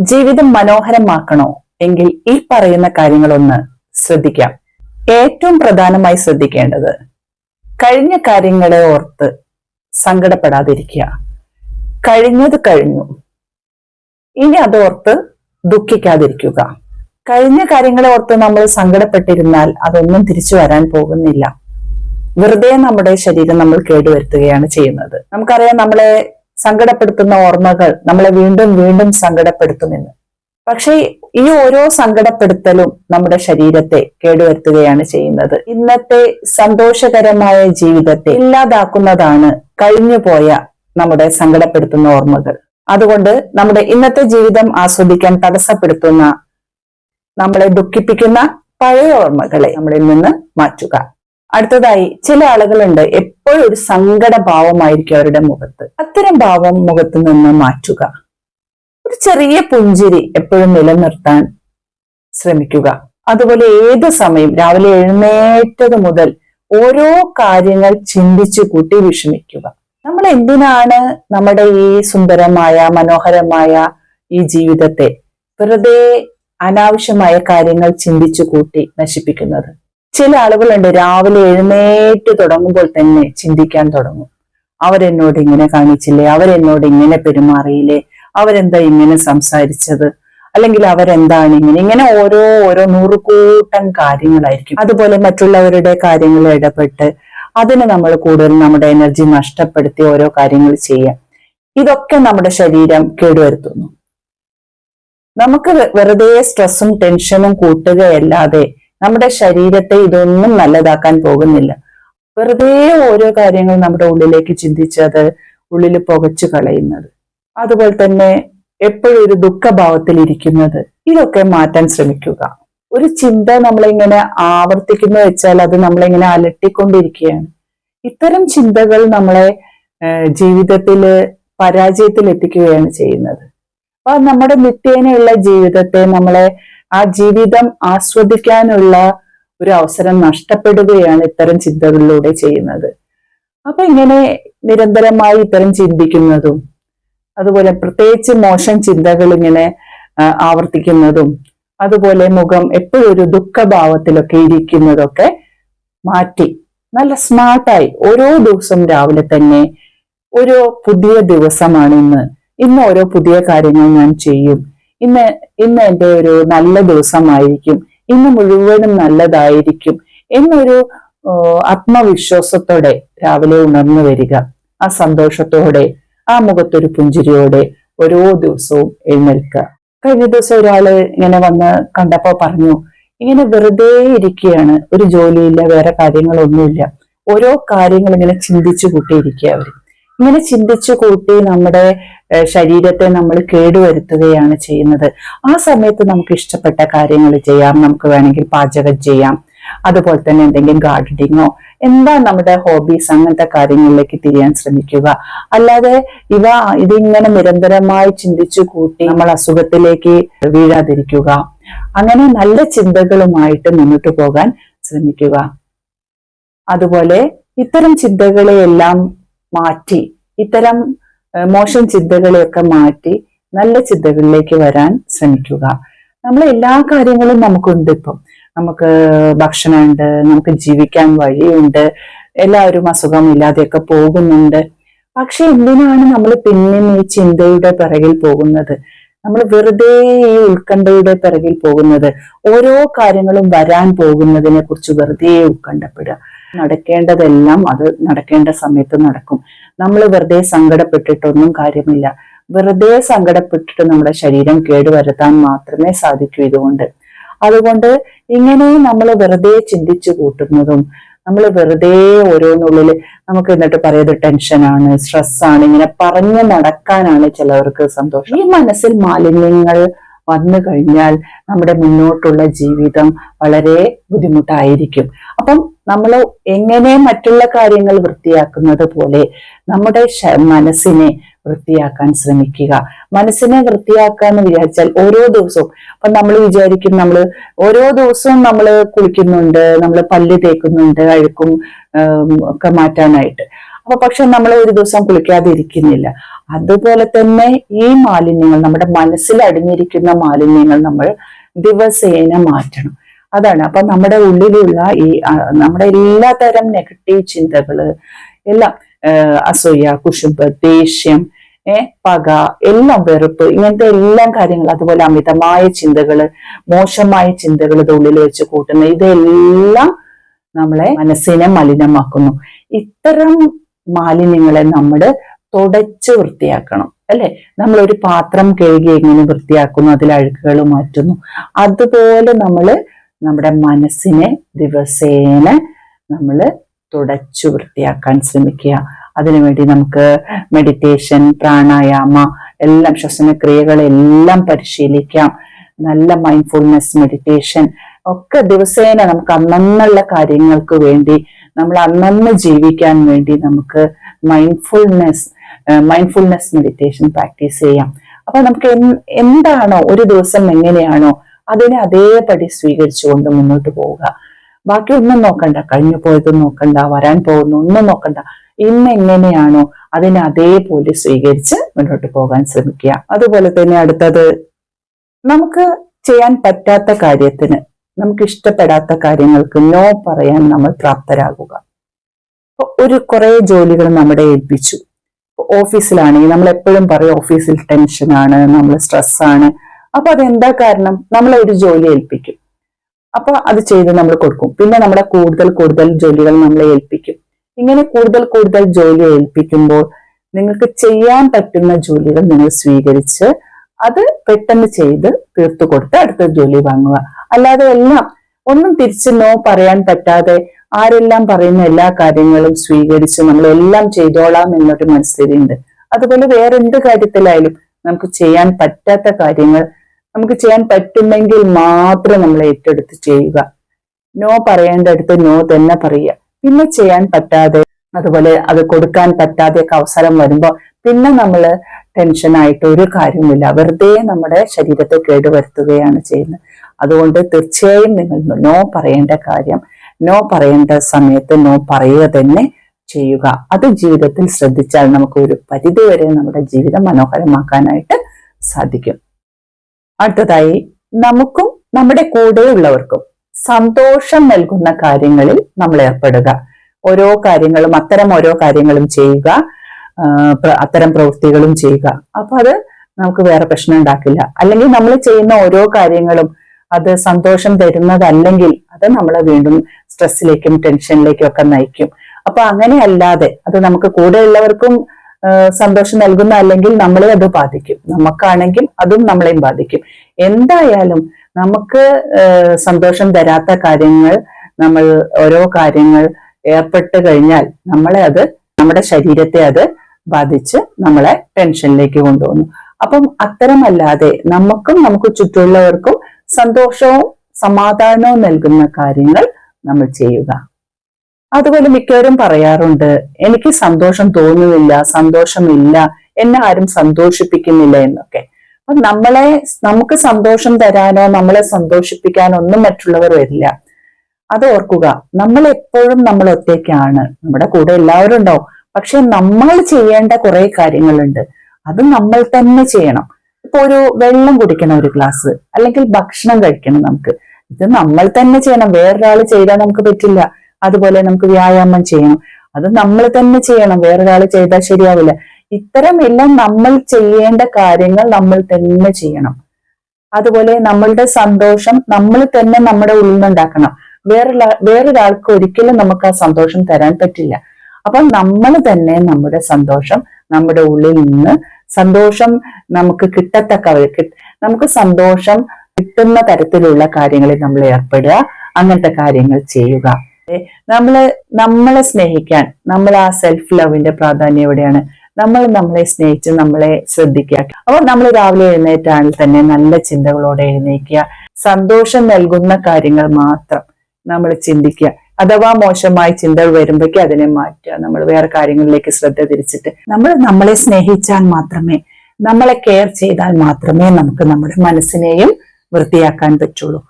ജീവിതം മനോഹരമാക്കണോ? എങ്കിൽ ഈ പറയുന്ന കാര്യങ്ങളൊന്ന് ശ്രദ്ധിക്കാം. ഏറ്റവും പ്രധാനമായി ശ്രദ്ധിക്കേണ്ടത് കഴിഞ്ഞ കാര്യങ്ങളെ ഓർത്ത് സങ്കടപ്പെടാതിരിക്കുക. കഴിഞ്ഞത് കഴിഞ്ഞു. ഇനി അതോർത്ത് ദുഃഖിക്കാതിരിക്കുക. കഴിഞ്ഞ കാര്യങ്ങളെ ഓർത്ത് നമ്മൾ സങ്കടപ്പെട്ടിരുന്നാൽ അതൊന്നും തിരിച്ചു വരാൻ പോകുന്നില്ല. വെറുതെ നമ്മുടെ ശരീരം നമ്മൾ കേടുവരുത്തുകയാണ് ചെയ്യുന്നത്. നമുക്കറിയാം നമ്മളെ സങ്കടപ്പെടുത്തുന്ന ഓർമ്മകൾ നമ്മളെ വീണ്ടും വീണ്ടും സങ്കടപ്പെടുത്തുമെന്ന്. പക്ഷേ ഈ ഓരോ സങ്കടപ്പെടുത്തലും നമ്മുടെ ശരീരത്തെ കേടുവരുത്തുകയാണ് ചെയ്യുന്നത്. ഇന്നത്തെ സന്തോഷകരമായ ജീവിതത്തെ ഇല്ലാതാക്കുന്നതാണ് കഴിഞ്ഞുപോയ നമ്മുടെ സങ്കടപ്പെടുത്തുന്ന ഓർമ്മകൾ. അതുകൊണ്ട് നമ്മുടെ ഇന്നത്തെ ജീവിതം ആസ്വദിക്കാൻ തടസ്സപ്പെടുത്തുന്ന നമ്മളെ ദുഃഖിപ്പിക്കുന്ന പഴയ ഓർമ്മകളെ നമ്മളിൽ നിന്ന് മാറ്റുക. അടുത്തതായി ചില ആളുകളുണ്ട് എപ്പോഴും ഒരു സങ്കട ഭാവമായിരിക്കും അവരുടെ മുഖത്ത്. അത്തരം ഭാവം മുഖത്ത് നിന്ന് മാറ്റുക. ഒരു ചെറിയ പുഞ്ചിരി എപ്പോഴും നിലനിർത്താൻ ശ്രമിക്കുക. അതുപോലെ ഏത് സമയം രാവിലെ എഴുന്നേറ്റത് മുതൽ ഓരോ കാര്യങ്ങൾ ചിന്തിച്ചു കൂട്ടി വിഷമിക്കുക. നമ്മൾ എന്തിനാണ് നമ്മുടെ ഈ സുന്ദരമായ മനോഹരമായ ഈ ജീവിതത്തെ വെറുതെ അനാവശ്യമായ കാര്യങ്ങൾ ചിന്തിച്ചു കൂട്ടി നശിപ്പിക്കുന്നത്? ചില ആളുകളുണ്ട് രാവിലെ എഴുന്നേറ്റ് തുടങ്ങുമ്പോൾ തന്നെ ചിന്തിക്കാൻ തുടങ്ങും. അവരെന്നോട് ഇങ്ങനെ കാണിച്ചില്ലേ? അവരെന്നോട് ഇങ്ങനെ പെരുമാറിയില്ലേ? അവരെന്താ ഇങ്ങനെ സംസാരിച്ചത്? അല്ലെങ്കിൽ അവരെന്താണ് ഇങ്ങനെ? ഇങ്ങനെ ഓരോ ഓരോ നൂറുകൂട്ടം കാര്യങ്ങളായിരിക്കും. അതുപോലെ മറ്റുള്ളവരുടെ കാര്യങ്ങളിൽ ഇടപെട്ട് അതിന് നമ്മൾ കൂടുതൽ നമ്മുടെ എനർജി നഷ്ടപ്പെടുത്തി ഓരോ കാര്യങ്ങൾ ചെയ്യാം. ഇതൊക്കെ നമ്മുടെ ശരീരം കേടുവരുത്തുന്നു. നമുക്ക് വെറുതെ സ്ട്രെസ്സും ടെൻഷനും കൂട്ടുകയല്ലാതെ നമ്മുടെ ശരീരത്തെ ഇതൊന്നും നല്ലതാക്കാൻ പോകുന്നില്ല. വെറുതെ ഓരോ കാര്യങ്ങൾ നമ്മുടെ ഉള്ളിലേക്ക് ചിന്തിച്ചത് ഉള്ളിൽ പുകച്ചു കളയുന്നത്. അതുപോലെ തന്നെ എപ്പോഴും ഒരു ദുഃഖഭാവത്തിൽ ഇരിക്കുന്നത്. ഇതൊക്കെ മാറ്റാൻ ശ്രമിക്കുക. ഒരു ചിന്ത നമ്മളിങ്ങനെ ആവർത്തിക്കുന്നു വെച്ചാൽ അത് നമ്മളിങ്ങനെ അലട്ടിക്കൊണ്ടിരിക്കുകയാണ്. ഇത്തരം ചിന്തകൾ നമ്മളെ ജീവിതത്തിൽ പരാജയത്തിൽ എത്തിക്കുകയാണ് ചെയ്യുന്നത്. അപ്പൊ നമ്മുടെ നിത്യേനയുള്ള ജീവിതത്തെ നമ്മളെ ആ ജീവിതം ആസ്വദിക്കാനുള്ള ഒരു അവസരം നഷ്ടപ്പെടുകയാണ് ഇത്തരം ചിന്തകളിലൂടെ ചെയ്യുന്നത്. അപ്പൊ ഇങ്ങനെ നിരന്തരമായി ഇത്തരം ചിന്തിക്കുന്നതും അതുപോലെ പ്രത്യേകിച്ച് മോശം ചിന്തകൾ ഇങ്ങനെ ആവർത്തിക്കുന്നതും അതുപോലെ മുഖം എപ്പോഴും ഒരു ദുഃഖഭാവത്തിലൊക്കെ ഇരിക്കുന്നതൊക്കെ മാറ്റി നല്ല സ്മാർട്ടായി ഓരോ ദിവസവും രാവിലെ തന്നെ ഓരോ പുതിയ ദിവസമാണ് ഇന്ന്. ഇന്ന് ഓരോ പുതിയ കാര്യങ്ങൾ ഞാൻ ചെയ്യും. ഇന്ന് ഇന്ന് എന്റെ ഒരു നല്ല ദിവസമായിരിക്കും. ഇന്ന് മുഴുവനും നല്ലതായിരിക്കും എന്നൊരു ആത്മവിശ്വാസത്തോടെ രാവിലെ ഉണർന്നു വരിക. ആ സന്തോഷത്തോടെ ആ മുഖത്തൊരു പുഞ്ചിരിയോടെ ഓരോ ദിവസവും എഴുന്നേൽക്കുക. കഴിഞ്ഞ ദിവസം ഒരാൾ ഇങ്ങനെ വന്ന് കണ്ടപ്പോ പറഞ്ഞു ഇങ്ങനെ വെറുതെ ഇരിക്കുകയാണ് ഒരു ജോലിയില്ല വേറെ കാര്യങ്ങളൊന്നുമില്ല. ഓരോ കാര്യങ്ങൾ ഇങ്ങനെ ചിന്തിച്ചു കൂട്ടിയിരിക്കുക അവർ. ഇങ്ങനെ ചിന്തിച്ചു കൂട്ടി നമ്മുടെ ശരീരത്തെ നമ്മൾ കേടുവരുത്തുകയാണ് ചെയ്യുന്നത്. ആ സമയത്ത് നമുക്ക് ഇഷ്ടപ്പെട്ട കാര്യങ്ങൾ ചെയ്യാം. നമുക്ക് വേണമെങ്കിൽ പാചകം ചെയ്യാം. അതുപോലെ തന്നെ എന്തെങ്കിലും ഗാർഡനിങ്ങോ എന്താ നമ്മുടെ ഹോബീസ് അങ്ങനത്തെ കാര്യങ്ങളിലേക്ക് തിരിയാൻ ശ്രമിക്കുക. അല്ലാതെ ഇവ ഇതിങ്ങനെ നിരന്തരമായി ചിന്തിച്ചു കൂട്ടി നമ്മൾ അസുഖത്തിലേക്ക് വീഴാതിരിക്കുക. അങ്ങനെ നല്ല ചിന്തകളുമായിട്ട് മുന്നോട്ട് പോകാൻ ശ്രമിക്കുക. അതുപോലെ ഇത്തരം ചിന്തകളെയെല്ലാം മാറ്റി. ഇത്തരം മോശം ചിന്തകളെയൊക്കെ മാറ്റി നല്ല ചിന്തകളിലേക്ക് വരാൻ ശ്രമിക്കുക. നമ്മൾ എല്ലാ കാര്യങ്ങളും നമുക്കുണ്ട് ഇപ്പം. നമുക്ക് ഭക്ഷണമുണ്ട് നമുക്ക് ജീവിക്കാൻ വഴിയുണ്ട് എല്ലാവരും അസുഖമില്ലാതെയൊക്കെ പോകുന്നുണ്ട്. പക്ഷെ എന്തിനാണ് നമ്മൾ പിന്നെ ഈ ചിന്തയുടെ പിറകിൽ പോകുന്നത്? നമ്മൾ വെറുതെ ഈ ഉത്കണ്ഠയുടെ പിറകിൽ പോകുന്നത് ഓരോ കാര്യങ്ങളും വരാൻ പോകുന്നതിനെ കുറിച്ച് വെറുതെ ഉത്കണ്ഠപ്പെടുക. നടക്കേണ്ടതെല്ലാം അത് നടക്കേണ്ട സമയത്ത് നടക്കും. നമ്മൾ വെറുതെ സങ്കടപ്പെട്ടിട്ടൊന്നും കാര്യമില്ല. വെറുതെ സങ്കടപ്പെട്ടിട്ട് നമ്മുടെ ശരീരം കേടുവരുത്താൻ മാത്രമേ സാധിക്കൂ ഇതുകൊണ്ട്. അതുകൊണ്ട് ഇങ്ങനെ നമ്മൾ വെറുതെ ചിന്തിച്ചു കൂട്ടുന്നതും നമ്മൾ വെറുതെ ഓരോന്നുള്ളിൽ നമുക്ക് എന്നിട്ട് പറയുന്നത് ടെൻഷനാണ് സ്ട്രെസ്സാണ് ഇങ്ങനെ പറഞ്ഞു നടക്കാനാണ് ചിലവർക്ക് സന്തോഷം. ഈ മനസ്സിൽ മാലിന്യങ്ങൾ വന്നു കഴിഞ്ഞാൽ നമ്മുടെ മുന്നോട്ടുള്ള ജീവിതം വളരെ ബുദ്ധിമുട്ടായിരിക്കും. അപ്പം നമ്മൾ എങ്ങനെ മറ്റുള്ള കാര്യങ്ങൾ വൃത്തിയാക്കുന്നത് പോലെ നമ്മുടെ മനസ്സിനെ വൃത്തിയാക്കാൻ ശ്രമിക്കുക. മനസ്സിനെ വൃത്തിയാക്കുക എന്ന് വിചാരിച്ചാൽ ഓരോ ദിവസവും അപ്പൊ നമ്മൾ വിചാരിക്കും നമ്മൾ ഓരോ ദിവസവും നമ്മൾ കുളിക്കുന്നുണ്ട് നമ്മൾ പല്ല് തേക്കുന്നുണ്ട് അഴുക്കും ഒക്കെ മാറ്റാനായിട്ട്. അപ്പൊ പക്ഷെ നമ്മൾ ഒരു ദിവസം കുളിക്കാതെ ഇരിക്കുന്നില്ല അതുപോലെ തന്നെ ഈ മാലിന്യങ്ങൾ നമ്മുടെ മനസ്സിൽ അടിഞ്ഞിരിക്കുന്ന മാലിന്യങ്ങൾ നമ്മൾ ദിവസേന മാറ്റണം. അതാണ്. അപ്പൊ നമ്മുടെ ഉള്ളിലുള്ള ഈ നമ്മുടെ എല്ലാ തരം നെഗറ്റീവ് ചിന്തകൾ എല്ലാം അസൂയ കുശുമ്പ് ദേഷ്യം ഏ പക എല്ലാം വെറുപ്പ് ഇങ്ങനത്തെ എല്ലാം കാര്യങ്ങൾ അതുപോലെ അമിതമായ ചിന്തകൾ മോശമായ ചിന്തകൾ ഉള്ളിൽ വെച്ച് കൂട്ടുന്ന ഇതെല്ലാം നമ്മളെ മനസ്സിനെ മലിനമാക്കുന്നു. ഇത്തരം മാലിന്യങ്ങളെ നമ്മൾ തുടച്ച് വൃത്തിയാക്കണം അല്ലെ? നമ്മൾ ഒരു പാത്രം കഴുകി എങ്ങനെ വൃത്തിയാക്കുന്നു അതിൽ അഴുക്കുകൾ മാറ്റുന്നു. അതുപോലെ നമ്മൾ നമ്മുടെ മനസ്സിനെ ദിവസേന നമ്മൾ തുടച്ചു വൃത്തിയാക്കാൻ ശ്രമിക്കുക. അതിനുവേണ്ടി നമുക്ക് മെഡിറ്റേഷൻ പ്രാണായാമ എല്ലാം ശ്വസനക്രിയകളെല്ലാം പരിശീലിക്കാം. നല്ല മൈൻഡ്ഫുൾനെസ് മെഡിറ്റേഷൻ ഒക്കെ ദിവസേന നമുക്ക് അന്നന്നുള്ള കാര്യങ്ങൾക്ക് വേണ്ടി നമ്മൾ അന്നന്ന് ജീവിക്കാൻ വേണ്ടി നമുക്ക് മൈൻഡ്ഫുൾനെസ് മൈൻഡ്ഫുൾനെസ് മെഡിറ്റേഷൻ പ്രാക്ടീസ് ചെയ്യാം. അപ്പൊ നമുക്ക് എന്ത് എന്താണോ ഒരു ദിവസം എങ്ങനെയാണോ അതിനെ അതേപടി സ്വീകരിച്ചുകൊണ്ട് മുന്നോട്ട് പോവുക. ബാക്കി ഒന്നും നോക്കണ്ട. കഴിഞ്ഞു പോയതും നോക്കണ്ട. വരാൻ പോകുന്ന ഒന്നും നോക്കണ്ട. ഇന്ന് എങ്ങനെയാണോ അതിനെ അതേപോലെ സ്വീകരിച്ച് മുന്നോട്ട് പോകാൻ ശ്രമിക്കുക. അതുപോലെ തന്നെ അടുത്തത് നമുക്ക് ചെയ്യാൻ പറ്റാത്ത കാര്യത്തിന് നമുക്ക് ഇഷ്ടപ്പെടാത്ത കാര്യങ്ങൾക്ക് നോ പറയാൻ നമ്മൾ പ്രാപ്തരാകുക. ഒരു കുറെ ജോലികൾ നമ്മുടെ ഏൽപ്പിച്ചു. ഓഫീസിലാണെങ്കിൽ നമ്മൾ എപ്പോഴും പറയും ഓഫീസിൽ ടെൻഷനാണ് നമ്മൾ സ്ട്രെസ്സാണ് അപ്പൊ അതെന്താ കാരണം? നമ്മൾ ഒരു ജോലി ഏൽപ്പിക്കും. അപ്പൊ അത് ചെയ്ത് നമ്മൾ കൊടുക്കും. പിന്നെ നമ്മളെ കൂടുതൽ കൂടുതൽ ജോലികൾ നമ്മളെ ഏൽപ്പിക്കും. ഇങ്ങനെ കൂടുതൽ കൂടുതൽ ജോലി ഏൽപ്പിക്കുമ്പോൾ നിങ്ങൾക്ക് ചെയ്യാൻ പറ്റുന്ന ജോലികൾ നിങ്ങൾ സ്വീകരിച്ച് അത് പെട്ടെന്ന് ചെയ്ത് തീർത്തു കൊടുത്ത് അടുത്ത ജോലി വാങ്ങുക. അല്ലാതെ എല്ലാം ഒന്നും തിരിച്ച് നോ പറയാൻ പറ്റാതെ ആരെല്ലാം പറയുന്ന എല്ലാ കാര്യങ്ങളും സ്വീകരിച്ച് നമ്മൾ എല്ലാം ചെയ്തോളാം എന്നൊരു മനസ്ഥിതി ഉണ്ട് അതുപോലെ വേറെ എന്ത് കാര്യത്തിലായാലും നമുക്ക് ചെയ്യാൻ പറ്റാത്ത കാര്യങ്ങൾ നമുക്ക് ചെയ്യാൻ പറ്റുമെങ്കിൽ മാത്രം നമ്മൾ ഏറ്റെടുത്ത് ചെയ്യുക. നോ പറയേണ്ട അടുത്ത് നോ തന്നെ പറയുക. പിന്നെ ചെയ്യാൻ പറ്റാതെ അതുപോലെ അത് കൊടുക്കാൻ പറ്റാതെയൊക്കെ അവസരം വരുമ്പോൾ പിന്നെ നമ്മൾ ടെൻഷനായിട്ട് ഒരു കാര്യവുമില്ല. വെറുതെ നമ്മുടെ ശരീരത്തെ കേടുവരുത്തുകയാണ് ചെയ്യുന്നത്. അതുകൊണ്ട് തീർച്ചയായും നിങ്ങൾ നോ പറയേണ്ട കാര്യം നോ പറയേണ്ട സമയത്ത് നോ പറയുക തന്നെ ചെയ്യുക. അത് ജീവിതത്തിൽ ശ്രദ്ധിച്ചാൽ നമുക്ക് ഒരു പരിധിവരെ നമ്മുടെ ജീവിതം മനോഹരമാക്കാനായിട്ട് സാധിക്കും. അടുത്തതായി നമുക്കും നമ്മുടെ കൂടെയുള്ളവർക്കും സന്തോഷം നൽകുന്ന കാര്യങ്ങളിൽ നമ്മൾ ഏർപ്പെടുക. ഓരോ കാര്യങ്ങളും അത്തരം ഓരോ കാര്യങ്ങളും ചെയ്യുക അത്തരം പ്രവൃത്തികളും ചെയ്യുക. അപ്പൊ അത് നമുക്ക് വേറെ പ്രശ്നം ഉണ്ടാക്കില്ല. അല്ലെങ്കിൽ നമ്മൾ ചെയ്യുന്ന ഓരോ കാര്യങ്ങളും അത് സന്തോഷം തരുന്നതല്ലെങ്കിൽ അത് നമ്മളെ വീണ്ടും സ്ട്രെസ്സിലേക്കും ടെൻഷനിലേക്കും ഒക്കെ നയിക്കും. അപ്പൊ അങ്ങനെയല്ലാതെ അത് നമുക്ക് കൂടെയുള്ളവർക്കും സന്തോഷം നൽകുന്ന അല്ലെങ്കിൽ നമ്മളെ അത് ബാധിക്കും. നമുക്കാണെങ്കിൽ അതും നമ്മളെയും ബാധിക്കും. എന്തായാലും നമുക്ക് സന്തോഷം തരാത്ത കാര്യങ്ങൾ നമ്മൾ ഓരോ കാര്യങ്ങൾ ഏർപ്പെട്ട് കഴിഞ്ഞാൽ നമ്മളെ അത് നമ്മുടെ ശരീരത്തെ അത് ബാധിച്ച് നമ്മളെ ടെൻഷനിലേക്ക് കൊണ്ടുപോകുന്നു. അപ്പം അത്തരമല്ലാതെ നമുക്കും നമുക്ക് ചുറ്റുമുള്ളവർക്കും സന്തോഷവും സമാധാനവും നൽകുന്ന കാര്യങ്ങൾ നമ്മൾ ചെയ്യുക. അതുപോലെ മിക്കവരും പറയാറുണ്ട് എനിക്ക് സന്തോഷം തോന്നുന്നില്ല സന്തോഷമില്ല എന്നെ ആരും സന്തോഷിപ്പിക്കുന്നില്ല എന്നൊക്കെ. അപ്പൊ നമ്മളെ നമുക്ക് സന്തോഷം തരാനോ നമ്മളെ സന്തോഷിപ്പിക്കാനോ ഒന്നും മറ്റുള്ളവർ വരില്ല. അത് ഓർക്കുക നമ്മൾ എപ്പോഴും നമ്മൾ ഒറ്റയ്ക്കാണ്. നമ്മുടെ കൂടെ എല്ലാവരും ഉണ്ടാവും. പക്ഷെ നമ്മൾ ചെയ്യേണ്ട കുറെ കാര്യങ്ങളുണ്ട്. അത് നമ്മൾ തന്നെ ചെയ്യണം. ഇപ്പൊ ഒരു വെള്ളം കുടിക്കണം ഒരു ഗ്ലാസ് അല്ലെങ്കിൽ ഭക്ഷണം കഴിക്കണം നമുക്ക്. ഇത് നമ്മൾ തന്നെ ചെയ്യണം. വേറൊരാൾ ചെയ്താൽ നമുക്ക് പറ്റില്ല. അതുപോലെ നമുക്ക് വ്യായാമം ചെയ്യണം. അത് നമ്മൾ തന്നെ ചെയ്യണം. വേറൊരാൾ ചെയ്താൽ ശരിയാവില്ല. ഇത്തരം എല്ലാം നമ്മൾ ചെയ്യേണ്ട കാര്യങ്ങൾ നമ്മൾ തന്നെ ചെയ്യണം. അതുപോലെ നമ്മളുടെ സന്തോഷം നമ്മൾ തന്നെ നമ്മുടെ ഉള്ളിൽ നിന്നുണ്ടാക്കണം വേറൊരാ വേറൊരാൾക്ക് ഒരിക്കലും നമുക്ക് ആ സന്തോഷം തരാൻ പറ്റില്ല. അപ്പൊ നമ്മൾ തന്നെ നമ്മുടെ സന്തോഷം നമ്മുടെ ഉള്ളിൽ നിന്ന് സന്തോഷം നമുക്ക് കിട്ടത്തക്ക നമുക്ക് സന്തോഷം കിട്ടുന്ന തരത്തിലുള്ള കാര്യങ്ങളിൽ നമ്മൾ ഏർപ്പെടുക അങ്ങനത്തെ കാര്യങ്ങൾ ചെയ്യുക. നമ്മൾ നമ്മളെ സ്നേഹിക്കാൻ നമ്മൾ ആ സെൽഫ് ലവിന്റെ പ്രാധാന്യം എവിടെയാണ്? നമ്മൾ നമ്മളെ സ്നേഹിച്ച് നമ്മളെ ശ്രദ്ധിക്കുക. അപ്പോൾ നമ്മൾ രാവിലെ എഴുന്നേറ്റാണെങ്കിൽ തന്നെ നല്ല ചിന്തകളോടെ എഴുന്നേക്കുക. സന്തോഷം നൽകുന്ന കാര്യങ്ങൾ മാത്രം നമ്മൾ ചിന്തിക്കുക. അഥവാ മോശമായ ചിന്തകൾ വരുമ്പോഴേക്കും അതിനെ മാറ്റുക. നമ്മൾ വേറെ കാര്യങ്ങളിലേക്ക് ശ്രദ്ധ തിരിച്ചിട്ട് നമ്മൾ നമ്മളെ സ്നേഹിച്ചാൽ മാത്രമേ നമ്മളെ കെയർ ചെയ്താൽ മാത്രമേ നമുക്ക് നമ്മുടെ മനസ്സിനെയും വൃത്തിയാക്കാൻ പറ്റുള്ളൂ.